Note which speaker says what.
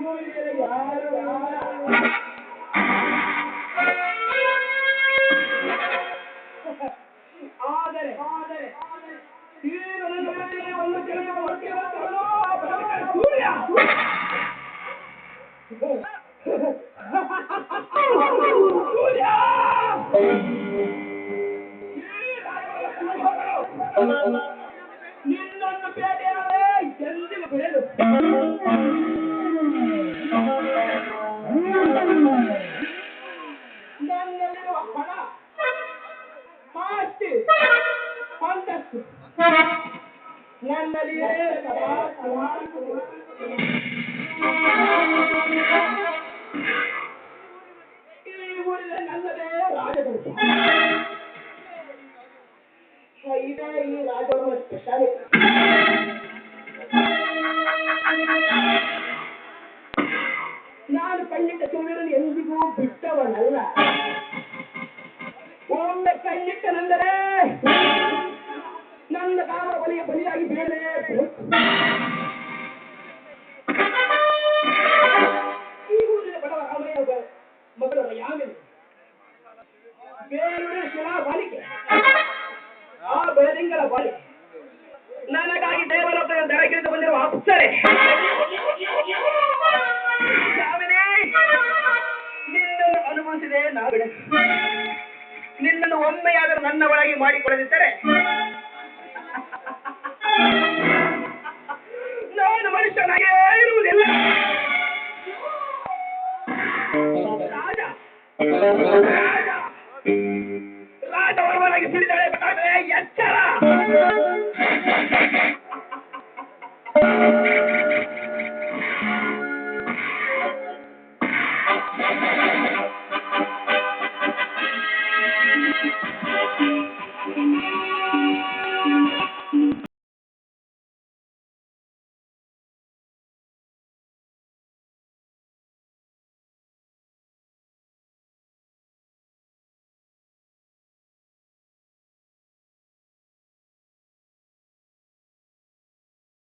Speaker 1: ಈ ಭೂಮಿಗೆ ಯಾರು ಯಾರ? ಆಸ್ತಿ ಅಂತಸ್ತು ನನ್ನಲ್ಲಿಯೇ ಸದಾ ಈ ಊರಿನ ನನ್ನದೇ ರಾಜದಂಶ ಇದೇ ಈ ರಾಜವರ್ಮ ಸ್ಪೆಷಾಲಿಟಿ ಆ ನನಗಾಗಿ ದೇವಲೋಕದ ದಡಗಿಳಿದು ಬಂದಿರುವ ಅಪ್ಸರೆ. ನಿನ್ನನ್ನು ಅನುಭವಿಸಿದೆ ನಾ ಬಿಡ ನಿನ್ನನ್ನು ಒಮ್ಮೆಯಾದರೂ ನನ್ನ ಒಳಗೆ ಮಾಡಿಕೊಳ್ಳದಿದ್ದರೆ நான் மனுஷனாக இருவதில்லை ராஜா ராஜா ராஜா வருவனாக சிறிதளே எச்சரா?